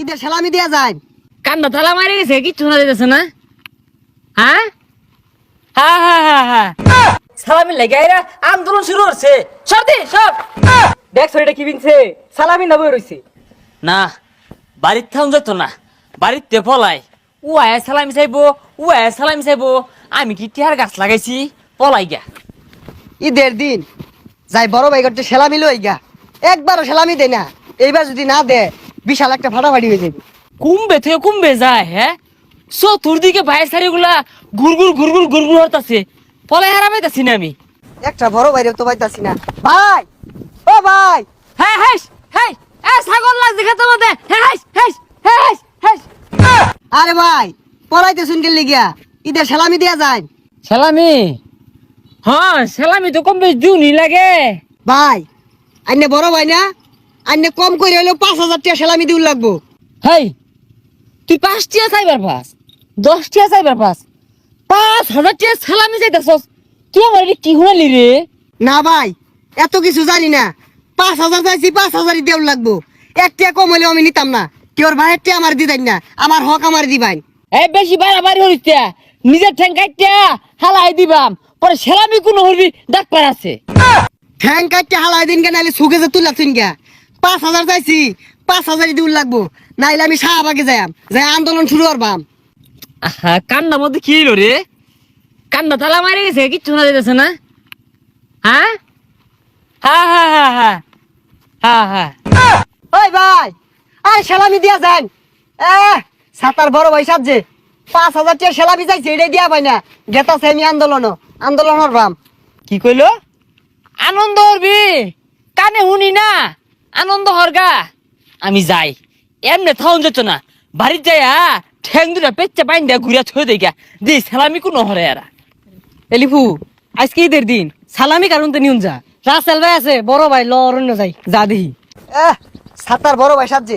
ঈদের সালামি দিয়া যায়। কান্না তালা মারি গেছে কিচ্ছু না দিতেছে না। হ্যাঁ? হ্যাঁ হ্যাঁ হ্যাঁ হ্যাঁ। সালামি লেগে এরা আন্দোলন শুরু হচ্ছে। সব দি সব দেখছ এটা কি বিনছে সালামি না বই রইছে। না বাড়ির থাউন যেত না। বাড়িতে পলাই। ও আয়া সালামি চাইব ও আয়া সালামি চাইব। আমি কি টিয়ার গাছ লাগাইছি? পলাই গা ঈদের দিন যাই বড় ভাই করতে সেলামি লই গা একবারও সেলামি দেয় না। এইবার যদি না দে বিশাল একটা ফাটাফাটি হয়ে যাবে। কুম্বে থেকে কুম্বে যায় হ্যাঁ? চতুর্দিকে ভাই সারিগুলা গুড়গুড় গুড়গুড় গুড়গুড় হতাছে পলাই হারামাইতাছি না আমি। একটা বড় ভাইরে তো পাইতাছি না। ভাই! ও ভাই! হ্যাঁ হ্যাঁ হ্যাঁ এ ছাগল লাগছে খেতে মধ্যে হ্যাঁ হ্যাঁ হ্যাঁ হ্যাঁ আরে ভাই পড়াইতে শুন গেলি গিয়া ঈদের সেলামি দিয়া যায় সালামি? হ্যাঁ সালামি তো কম বেশ জুনি লাগে। ভাই আইনে বড় ভাই না? আইনে কম করে হলেও পাঁচ হাজার টাকা সেলামি দিউল লাগবো। হেই তুই পাঁচ টিয়া চাইবার পাস দশ টিয়া চাইবার পাস পাঁচ হাজার টিয়া সালামি চাইতেছস তুই আমার এটা কি শুনালি রে? না ভাই এত কিছু জানি না। পাঁচ হাজার চাইছি পাঁচ হাজারই দেউল লাগবো। এক টাকা কম হলেও আমি নিতাম না। কেউর ভাইয়ের টাকা আমার দিতাম না আমার হক আমার দিবাই। এই বেশি বাড়াবাড়ি হরিস টিয়া নিজের ঠ্যাং কাইটিয়া হালাই দিবাম পরে সালামি কোনো হরবি ডাক্তার আছে ঠ্যাং কাটতে হালাই দিন কে নাইলে সুখে যে তুলা তুন গে। পাঁচ হাজার চাইছি পাঁচ হাজারই দিউল লাগবো। নাইলে আমি শাহবাগে যাইম যাই আন্দোলন শুরু করবাম। আহা কান্নার মধ্যে কি হইল রে? কান্না তালা মারি গেছে কিচ্ছু না দিতেছে না। হ্যাঁ হ্যাঁ হ্যাঁ হ্যাঁ হ্যাঁ হ্যাঁ হ্যাঁ ওই ভাই আরে সেলামি দিয়া যান। এ সাতার বড় ভাই সাজছে পাঁচ হাজার টাকা সেলামি চাইছে এটাই দিয়া পাই না। গেতাছে আমি আন্দোলন আন্দোলন হরবাম কি কইলো? আনন্দ হরবি কানে শুনি না। আনন্দ হরগা আমি যাই। এমনি থাউন যেত না। বাড়ির যাই ঠ্যাং দুটা পেচ্চা পাইন দিয়া ঘুরিয়া থই দেগা দি সালামি কোনো হরে এরা। এলিফু আজকে ঈদের দিন। সালামি কারণ তো নিউন যা? রাসেল ভাই আছে বড় ভাই ল অরণ্য যাই। যা দেখি। এ সাতার বড় ভাই সাজছে।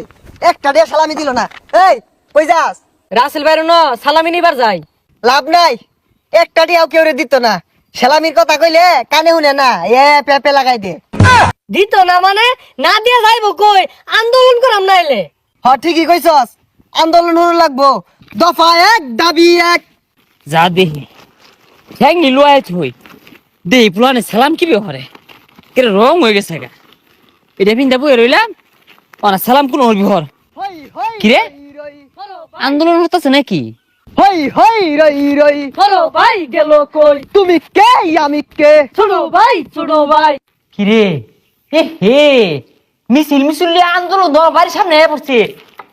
একটা দিয়ে সেলামি দিল না। এই কই যাস? রাসেল ভাই ন সালামি নিবার যাই। লাভ নাই। একটা দিয়াও কেউ দিত না। সেলামির কথা কইলে কানে শুনে না এ পেপে লাগাই দে। দিত না মানে? না দিয়ে যাইব কই? আন্দোলন করাম না এলে। হ ঠিকই কইছস। আন্দোলন হরু লাগবো। দফা এক দাবি এক। যা দেহি। ঠ্যাং নিলু আয় থই দেহি পুলানে সালাম কি হরে কেরে রং হয়ে গেছে গা। এটা পিন্ডা বই রইলাম। অনা সালাম কোন হরবি হর হই হই কি রে? রই রই। আন্দোলন হতেছে নাকি? হই হই রই রই। বড় ভাই গেল কই? তুমি কে আমি কে? ছোট ভাই ছোট ভাই। কিরে? এ হে মিছিল মিছিল আন্দোলন দরবারের বাড়ির সামনে এসে পড়ছে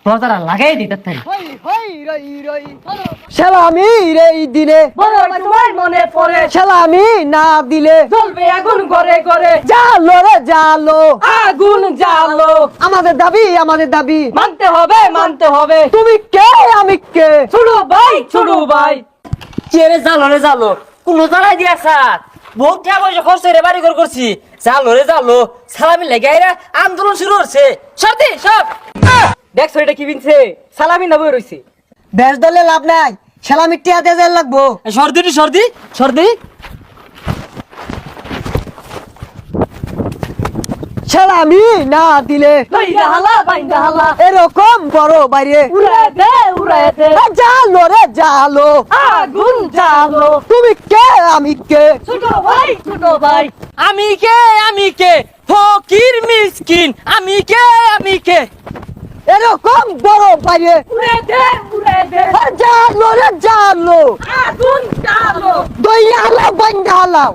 দরজাটা লাগাই দিতে তাই। হই হই রই রই সেলামি রে এই দিনে। তোমার মনে পড়ে। সেলামি না দিলে। জ্বলবে আগুন ঘরে ঘরে জালো রে জালো। আগুন জ্বালো আমাদের দাবি আমাদের দাবি। মানতে হবে মানতে হবে। তুমি কে? আমি কে? ছোট ভাই ছোট ভাই। চেরে জালো রে জালো? কোনো জ্বালাই দিয়া সাত বহুত টাকা পয়সা খরচ রে বাড়ি ঘর করছি। জালো রে জালো। সালামি লেগে আন্দোলন শুরু হচ্ছে। সত্যি সব। দেখছ এটা কি বিনছে? সালামি না বই রইছে। দলে লাভ নাই। সেলামি টিয়া দিয়ে লাগবো। সর্দি সর্দি সর্দি। সেলামি না দিলে এরকম বড় বাইরে। উড়ায় দে উড়ায় দে। জালো রে জালো। আগুন জ্বালো তুমি কে? আমি কে? ছোট ভাই ছোট ভাই। আমি কে? আমি কে? ফকির মিসকিন। আমি কে? আমি কে? এরকম বড় বাইরে জালো রে জানো দইয়া হালাও বাইন্দা হালাও